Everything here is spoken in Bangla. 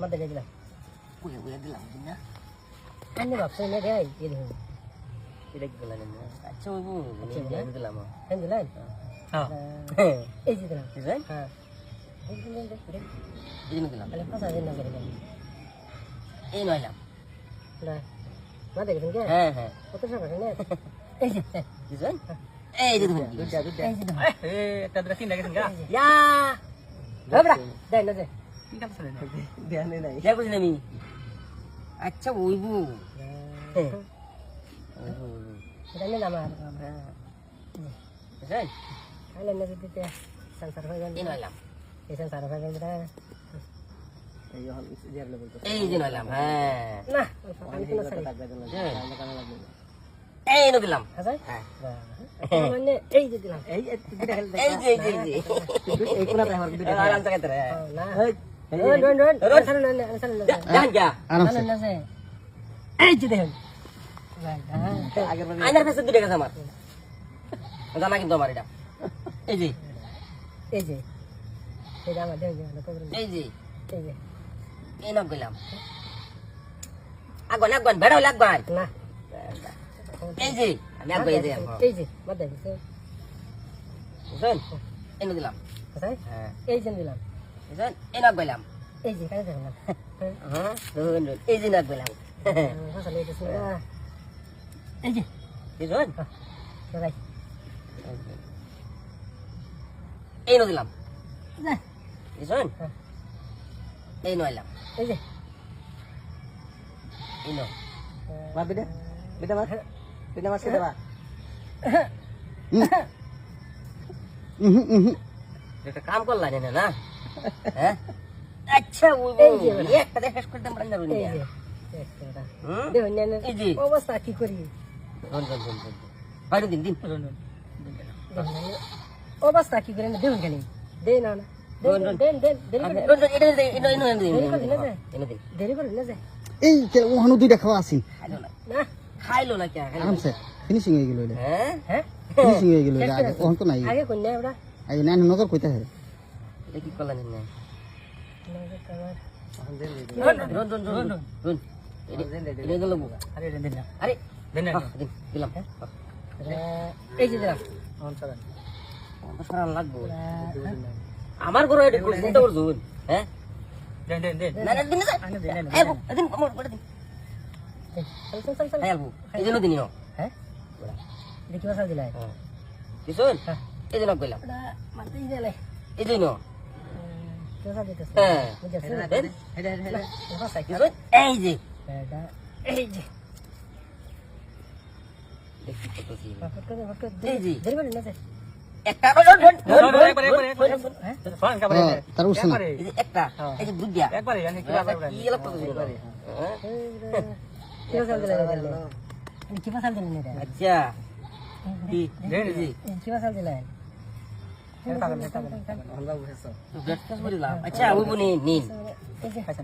মাথা দিয়ে দিলাম বুঝে বুঝে দিলাম না আন্নি ভাবছ না রে এই দেখুন এটা কি করলেন আচ্ছা বাবু আচ্ছা, আমি দিলাম কে কাজ ধ্যানে নাই। যা আমি। আচ্ছা ওইবু বুঝলেন না সংসার হয়ে গেল। এই সংসার হয়ে গেল না এই যে নইলাম হ্যাঁ। না আমি কোনো সারি এই নো দিলাম। হ্যাঁ। মানে এই যে দিলাম। এই এই যে এই যে এই যে এই কোনাতে আরাম থেকে রে। না। আইনার কাছে দুটো গেছে আমার জানা কিন্তু আমার এই যে এই না এই যে আমি আগুন এই যে এই যে মাথা দিছে হ্যাঁ এই যে দিলাম এই নক গেলাম এই যে কাজ দেখলাম হ্যাঁ এই যে নক গেলাম এই যে বুঝলেন ভাই এই নো দিলাম বুঝলেন এই নইলাম এই যে। এই মা মা একটা কাম করলা না না? হ্যাঁ আচ্ছা ওই। একটা দেখা করে দেন বড় এই না যে হুম দেখুন না এই যে অবস্থা কি করি রন রন রন রন বাইরে দিন দিন অবস্থা কি করে দেখুন খালি দে না না করে রন রন করে না করে না এই ওখানে দুইটা খাওয়া আছি খাইলো না না খাইলো না কে আরামসে ফিনিশিং হয়ে গেল হ্যাঁ হ্যাঁ ফিনিশিং হয়ে গেল আগে ওখান তো নাই আগে কোন না ওরা আগে নাই নজর কইতে হয় এটা কি করলেন না। হ্যাঁ, দিন দিলাম। এই যে দিলাম। অন চলেন তো সারা লাগবো। আমার ঘরে এটা চিন্তা করছ হ্যাঁ? দেন দেন দেন। না না দিন না এই দিন। আমার বড় দিন। চল চল চল চল। হ্যাঁ বু এই জন্য দিন হ্যাঁ? দেখি বাসা দিলাই হ্যাঁ। দিছুন? এই জন্য কইলাম। ওটা এই জন্য। এই যে এই কি হ্যাঁ হ্যাঁ, কি হ্যাঁ, কি হ্যাঁ আচ্ছা এই যে কি বাসা দিলাই ব্লাড টেস্ট করিলাম আচ্ছা ওই বনি নিন আচ্ছা